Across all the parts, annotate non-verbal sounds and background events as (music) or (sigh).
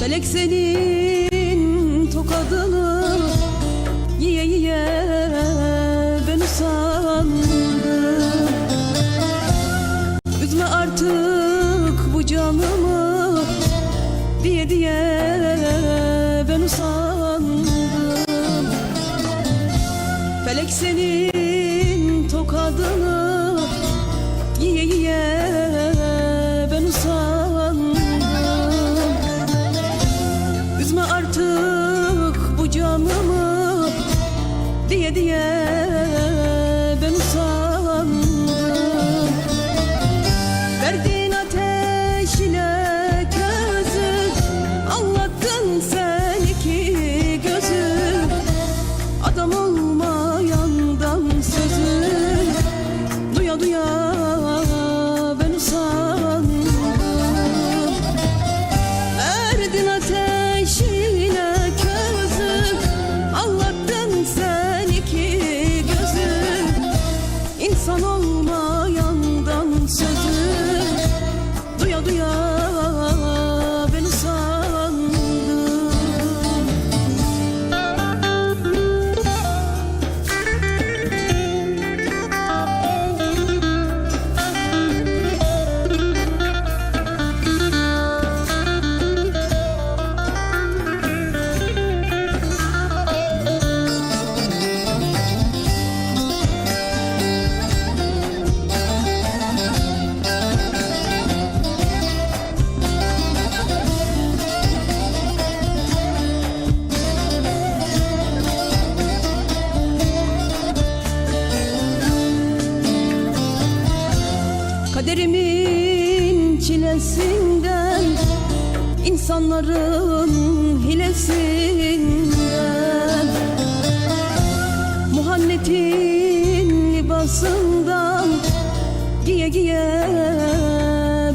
Felek senin tokadını Yiye yiye ben usam. Kaderimin çilesinden insanların hilesinden. Muhannetin libasından Giye giye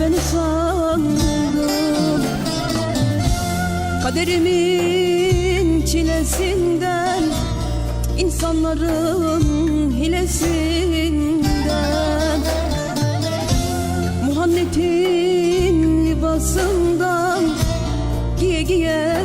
beni sandım Kaderimin çilesinden insanların hilesinden. hasretin libasından giye giye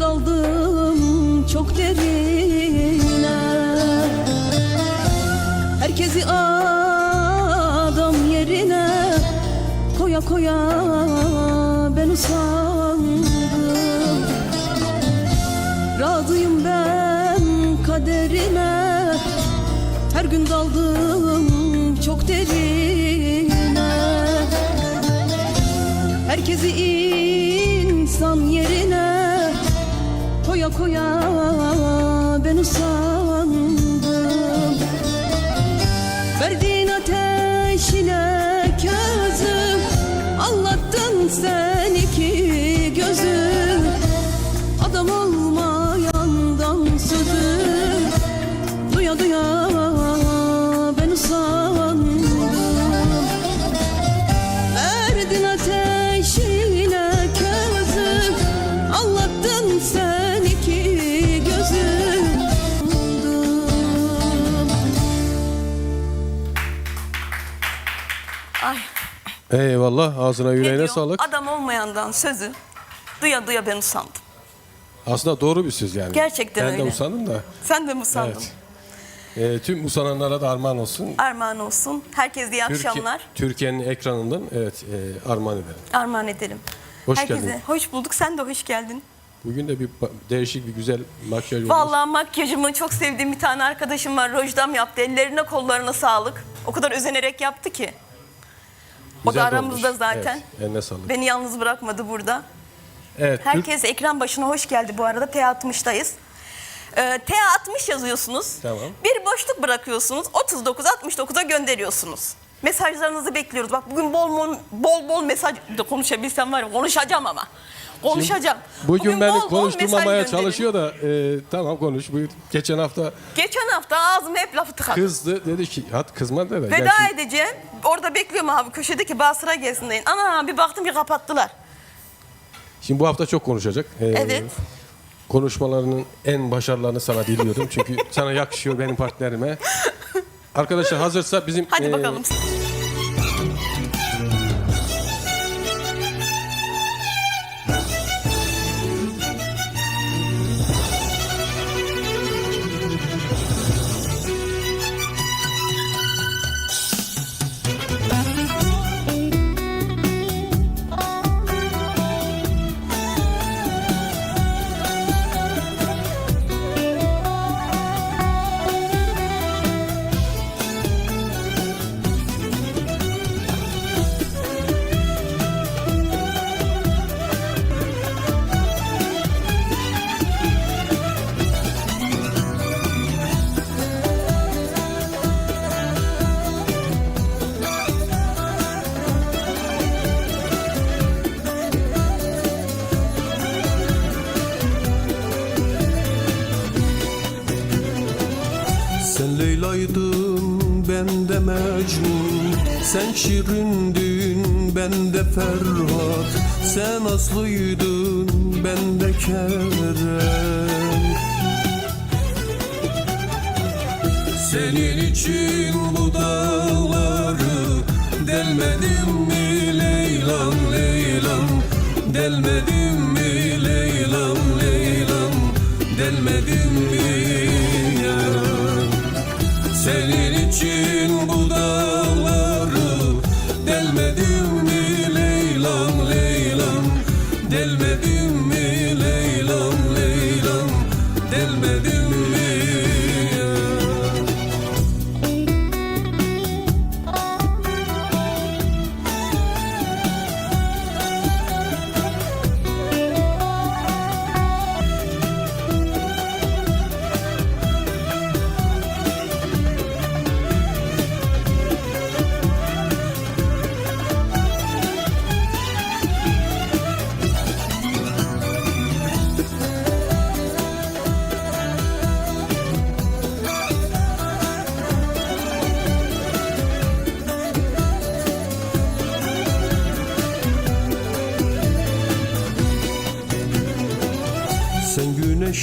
daldım çok derine. Herkesi adam yerine koya koya ben usandım. Razıyım ben kaderime her gün daldım çok derin uykuya ben uzak Ay. Eyvallah ağzına ne yüreğine diyor? sağlık. Adam olmayandan sözü duya duya ben usandım. Aslında doğru bir söz yani. Gerçekten ben de öyle. usandım da. Sen de mi usandın? Evet. Ee, tüm usananlara da armağan olsun. Armağan olsun. Herkese iyi Türkiye- akşamlar. Türkiye'nin ekranından evet e, armağan ederim. Armağan edelim. Hoş Herkese geldin. hoş bulduk. Sen de hoş geldin. Bugün de bir değişik bir güzel makyaj olmuş. Vallahi makyajımı çok sevdiğim bir tane arkadaşım var. Rojdam yaptı. Ellerine kollarına sağlık. O kadar özenerek yaptı ki. O da aramızda olmuş. zaten. Evet, eline sağlık. Beni yalnız bırakmadı burada. Evet, Türk- Herkes ekran başına hoş geldi bu arada. T60'dayız. Ee, T60 yazıyorsunuz. Tamam. Bir boşluk bırakıyorsunuz. 39 69'a gönderiyorsunuz. Mesajlarınızı bekliyoruz. Bak bugün bol bol bol, bol mesaj konuşabilsem var ya konuşacağım ama. Konuşacağım. Bugün, beni bol konuşturmamaya çalışıyor da e, tamam konuş. Buyur. Geçen hafta Geçen hafta ağzıma hep lafı tıkadı. kızdı dedi ki hat kızma dedi. Veda Gerçi- edeceğim. Orada bekliyorum abi köşedeki basıra gelsin deyin. Ana bir baktım ki kapattılar. Şimdi bu hafta çok konuşacak. Ee, Evet. Konuşmalarının en başarılarını sana diliyorum. Çünkü (laughs) sana yakışıyor benim partnerime. Arkadaşlar hazırsa bizim... Hadi e, bakalım. Ben de Mecnun. Sen Şirindin ben de Ferhat. Sen Aslı'ydın ben de Kerem. Senin için bu dağları Delmedim mi Leylam Leylam Delmedim mi Leylam Leylam Delmedim mi ya? Senin için bu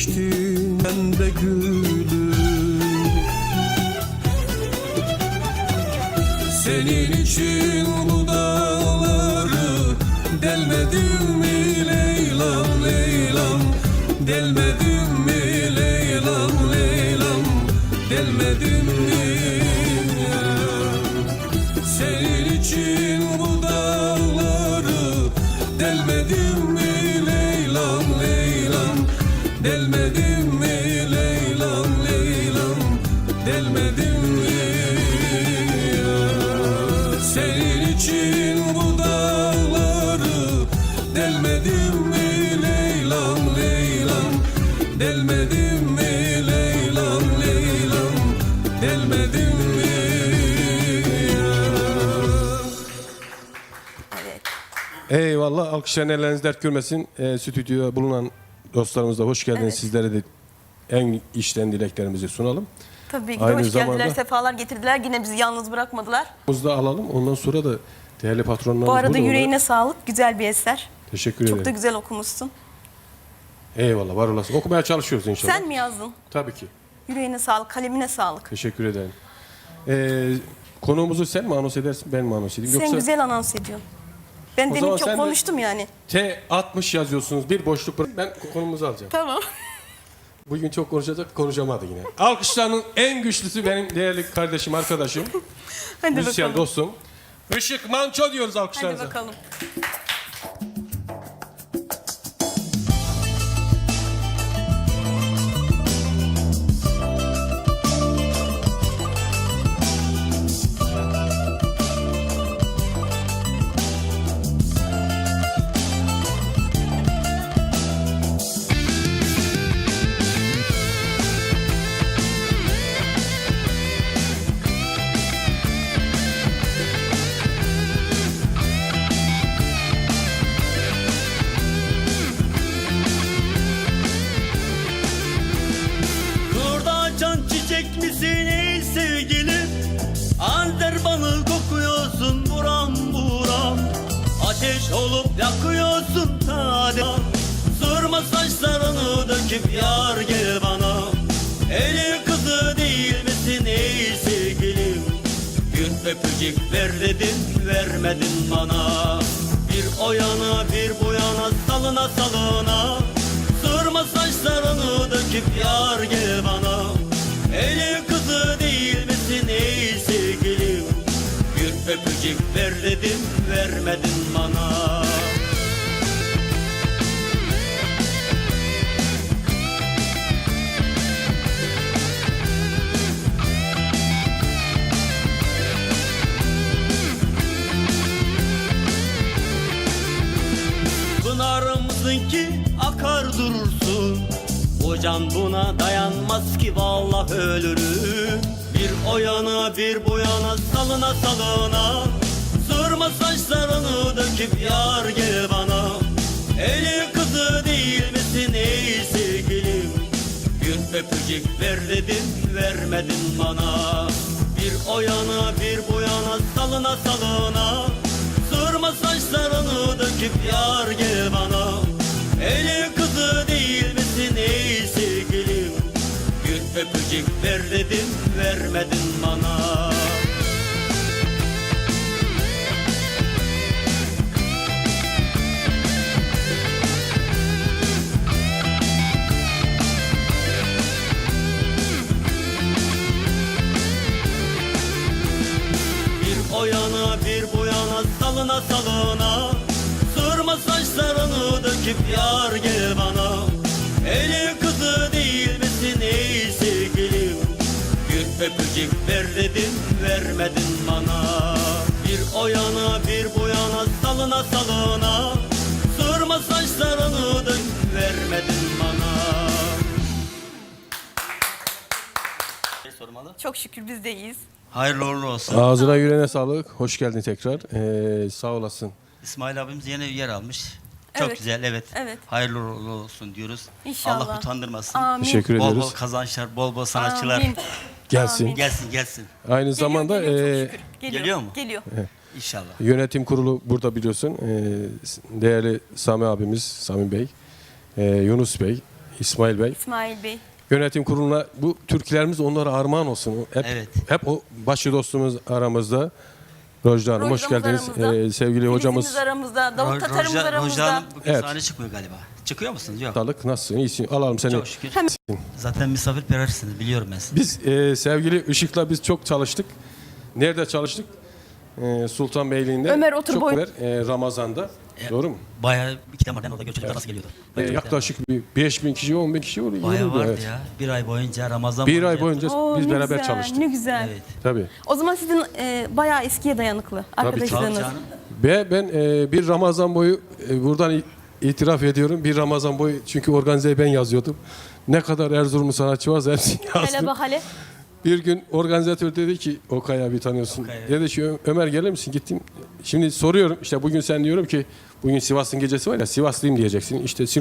Ben de gülüm Senin için bu dağları delmedim mi Leylam Leylam? Delmedim mi Leylam Leylam? Delmedim mi Eyvallah. Alkışların elleriniz dert görmesin. Ee, stüdyoda bulunan dostlarımız da hoş geldiniz. Evet. Sizlere de en içten dileklerimizi sunalım. Tabii ki Aynı hoş geldiler, zamanda- sefalar getirdiler. Yine bizi yalnız bırakmadılar. Muzda alalım. Ondan sonra da değerli patronlarımız Bu arada yüreğine Onlara sağlık. Güzel bir eser. Teşekkür Çok da ederim. güzel okumuşsun. Eyvallah var olasın. Okumaya çalışıyoruz inşallah. Sen mi yazdın? Tabii ki. Yüreğine sağlık, kalemine sağlık. Teşekkür ederim. Ee, Konuğumuzu sen mi anons edersin ben mi anons edeyim? Sen Yoksa güzel anons ediyorsun. Ben O demin zaman çok sen de- konuştum yani. T60 yazıyorsunuz bir boşluk bırak. Ben konumuzu alacağım. Tamam. Bugün çok konuşacak konuşamadı yine. Alkışlarının en güçlüsü benim değerli kardeşim arkadaşım. Hadi müzisyen bakalım. dostum. Işık Manço diyoruz Hadi alkışlarınıza. bakalım. Ateş olup yakıyorsun tade Sırma saçlarını döküp yar gel bana. Eli kızı değil misin ey sevgilim? Bir öpücük ver dedim vermedin bana. Bir o yana bir bu yana salına salına. Sırma saçlarını döküp yar gel bana. Eli kızı değil misin ey sevgilim? Bir öpücük ver dedim vermedin bana. Pınarımsın ki akar durursun. Bu buna dayanmaz ki vallahi ölürüm. Bir o yana bir bu yana salına salına Sırma saçlarını döküp yar gel bana. Eli kızı değil misin ey sevgilim? Bir öpücük ver dedim vermedin bana. Bir o yana bir bu yana salına salına. Sırma saçlarını döküp yar gel bana. Eli kızı değil misin ey sevgilim? Bir öpücük ver dedim vermedin bana bir bu yana salına salına. Sırma saçlarını döküp yar gel bana. Eli kızı değil misin ey sevgilim? Bir öpücük ver dedim vermedin bana. Bir o yana bir bu yana salına salına. Sırma saçlarını dök vermedin bana. Çok şükür biz de iyiyiz. Hayırlı uğurlu olsun. Ağzına yüreğine sağlık. Hoş geldin tekrar. Ee, sağ olasın. İsmail abimiz yeni yer almış. Çok Evet, güzel evet. evet. Hayırlı uğurlu olsun diyoruz. İnşallah. Allah utandırmasın. Amin. Teşekkür Bol bol ediyoruz. kazançlar, bol bol sanatçılar. Amin. Gelsin. Amin. Gelsin gelsin. Aynı zamanda geliyor, geliyor, e, şükür. Geliyor. Geliyor mu? Geliyor. İnşallah. yönetim kurulu burada biliyorsun. Ee, değerli Sami abimiz, Sami Bey, e, Yunus Bey, İsmail Bey. İsmail Bey. Yönetim kuruluna bu türkülerimiz onlara armağan olsun. Hep, Evet. hep o başı dostumuz aramızda. Rojda Hanım hoş geldiniz. aramızda. Ee, sevgili hocamız Filizimiz aramızda. Davut Ro- Tatarımız Roja- aramızda. Roja Hanım bugün Evet. sahne çıkmıyor galiba. Çıkıyor musunuz? Yok. Sağlık nasılsın? İyisin. Alalım seni. Çok şükür. Hemen. Zaten misafirpeversiniz biliyorum ben sizi. Biz e, sevgili Işık'la biz çok çalıştık. Nerede çalıştık? E, Sultanbeyli'nde. Ömer otur çok boy- Ömer, e, Ramazan'da. Doğru mu? Bayağı iki tane vardı. Orada göçerler nasıl geliyordu? E, yaklaşık bir 5 bin kişi, 10 bin kişi oluyor. Bayağı vardı evet. ya. Bir ay boyunca Ramazan Bir ay boyunca Oo, biz ne beraber güzel, çalıştık. Ne güzel. Evet. Tabii. O zaman sizin e, bayağı eskiye dayanıklı Tabii arkadaşlığınız. canım. Ve ben e, bir Ramazan boyu e, buradan itiraf ediyorum. Bir Ramazan boyu çünkü organizeyi ben yazıyordum. Ne kadar Erzurumlu sanatçı varsa hepsini yazdım. Hele bak hele. Bir gün organizatör dedi ki Okay abi tanıyorsun. Okay. Dedi ki "Ö- Ömer gelir misin? Gittim. Şimdi soruyorum işte bugün sen diyorum ki bugün Sivas'ın gecesi var ya Sivaslıyım diyeceksin. İşte